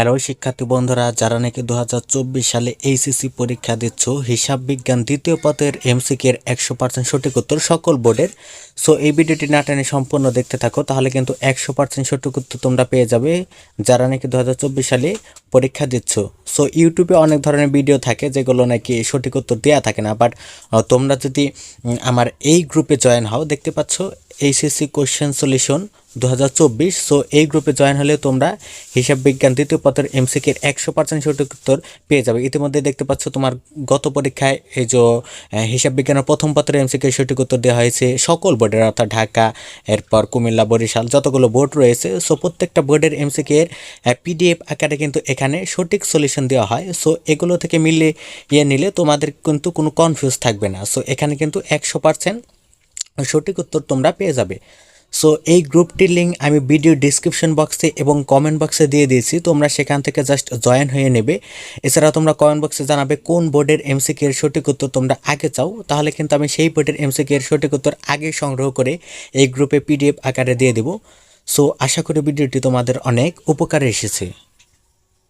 Hello, শিক্ষার্থী বন্ধুরা, যারা নাকি দু হাজার চব্বিশ সালে এইচএসসি পরীক্ষা দিচ্ছ, হিসাব বিজ্ঞান দ্বিতীয় পথের এমসিকের একশো পার্সেন্ট সঠিক উত্তর সকল বোর্ডের। সো এই ভিডিওটি না টেনে সম্পূর্ণ দেখতে থাকো, তাহলে কিন্তু একশো পার্সেন্ট সঠিক উত্তর তোমরা পেয়ে যাবে, যারা নাকি দু হাজার চব্বিশ সালে পরীক্ষা দিচ্ছ। সো ইউটিউবে অনেক ধরনের ভিডিও থাকে, যেগুলো নাকি সঠিক উত্তর দেওয়া থাকে না বাট তোমরা যদি আমার এই গ্রুপে জয়েন হও, দেখতে পাচ্ছ, এইচএসসি কোশ্চেন সলিউশন দু হাজার চব্বিশ সো এই গ্রুপে জয়েন হলে তোমরা হিসাব বিজ্ঞান দ্বিতীয় পত্রের এমসিকের একশো পার্সেন্ট সঠিক উত্তর পেয়ে যাবে। ইতিমধ্যে দেখতে পাচ্ছ তোমার গত পরীক্ষায় এই যে হিসাব বিজ্ঞানের প্রথম পত্রের এমসিকের সঠিক উত্তর দেওয়া হয়েছে সকল বোর্ডের, অর্থাৎ ঢাকা, এরপর কুমিল্লা, বরিশাল, যতগুলো বোর্ড রয়েছে সো প্রত্যেকটা বোর্ডের এমসিকের পিডিএফ আকারে কিন্তু এখানে সঠিক সলিউশন দেওয়া হয়। সো এগুলো থেকে মিলে ইয়ে নিলে তোমাদের কিন্তু কোনো কনফিউজ থাকবে না। সো এখানে কিন্তু একশো পার্সেন্ট সঠিক উত্তর তোমরা পেয়ে যাবে। সো এই গ্রুপটির লিঙ্ক আমি ভিডিও ডিসক্রিপশন বক্সে এবং কমেন্ট বক্সে দিয়ে দিয়েছি। তোমরা সেখান থেকে জাস্ট জয়েন হয়ে নেবে। এছাড়া তোমরা কমেন্ট বক্সে জানাবে কোন বোর্ডের এমসিকে এর সঠিক উত্তর তোমরা আগে চাও। তাহলে কিন্তু আমি সেই বোর্ডের এমসিকে এর সঠিক উত্তর আগে সংগ্রহ করে এই গ্রুপে পিডিএফ আকারে দিয়ে দেব। সো আশা করি ভিডিওটি তোমাদের অনেক উপকারে এসেছে।